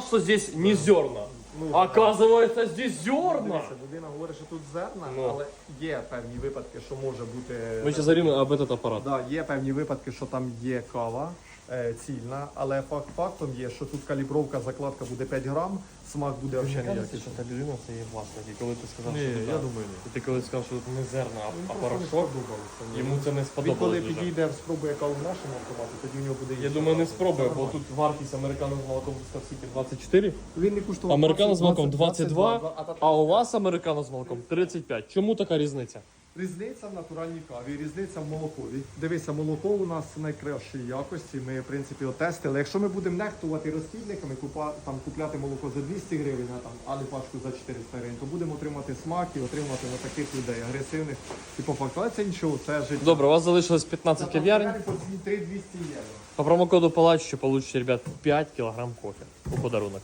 знал, что здесь не зерна. Оказывается, здесь зерна. Дивіться, людина говорить, що тут зерна, Ну. але є певні випадки, що може бути. Мы сейчас говорим об этот аппарат. Да, є певні випадки, що там є кава е, цільна, але факт фактом є, що тут калібровка, закладка буде 5 грам, смак буде взагалі ніякий. що та людина це є власник. І коли ти сказав, Ні, що тут, я да, думаю, ні. і ти коли сказав, що тут не зерна, а, а Просто порошок, йому це не Він сподобалось. коли дуже. підійде, спробує каву в нашому автоматі, тоді в нього буде Я інша думаю, не кава. спробує, Це бо нормально. тут вартість американо з молоком коштує скільки? 24, він не коштував американо з молоком 20, 22, а та- а у вас американо з молоком 35. Чому така різниця? Різниця в натуральній каві, різниця в молокові. Дивися, молоко у нас найкращої якості. Ми, в принципі, його тестили. Якщо ми будемо нехтувати розхідниками, купа, там, купляти молоко за 200 гривень, а там алі пачку за 400 гривень, то будемо отримати смак і отримати от таких людей агресивних. І по факту, але це нічого, це життя. Добре, у вас залишилось 15 кав'ярень. По 3200 євро. По промокоду Палач ще получите, ребят, 5 кілограм кофе у подарунок.